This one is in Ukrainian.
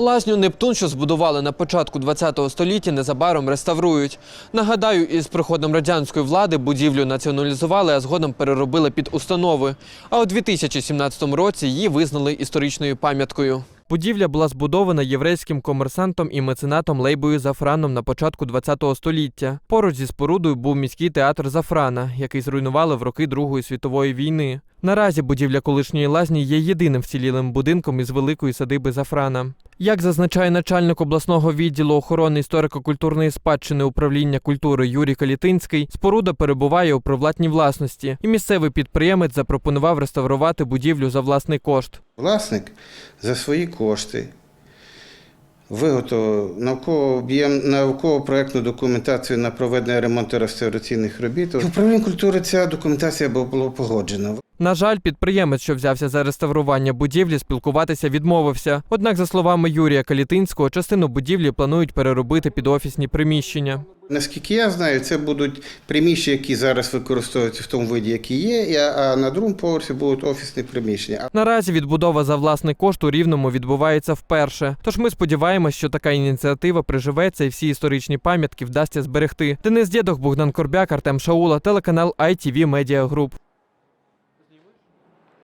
Лазню Нептун, що збудували на початку ХХ століття, незабаром реставрують. Нагадаю, із приходом радянської влади будівлю націоналізували, а згодом переробили під установи. А у 2017 році її визнали історичною пам'яткою. Будівля була збудована єврейським комерсантом і меценатом Лейбою Зафраном на початку ХХ століття. Поруч зі спорудою був міський театр Зафрана, який зруйнували в роки Другої світової війни. Наразі будівля колишньої лазні є єдиним вцілілим будинком із великої садиби Зафрана. Як зазначає начальник обласного відділу охорони історико-культурної спадщини управління культури Юрій Калітинський, споруда перебуває у приватній власності, і місцевий підприємець запропонував реставрувати будівлю за власний кошт. Власник за свої кошти виготовив науково об'єм науково-проектну документацію на проведення ремонту реставраційних робіт. В управлінні культури ця документація була погоджена. На жаль, підприємець, що взявся за реставрування будівлі, спілкуватися відмовився. Однак, за словами Юрія Калітинського, частину будівлі планують переробити під офісні приміщення. Наскільки я знаю, це будуть приміщення, які зараз використовуються в тому виді, які є, а на другому поверсі будуть офісні приміщення. Наразі відбудова за власний кошт у Рівному відбувається вперше. Тож ми сподіваємось, що така ініціатива приживеться і всі історичні пам'ятки вдасться зберегти. Денис Дєдох, Богдан Корбяк, Артем Шаула, телеканал ITV Media Group.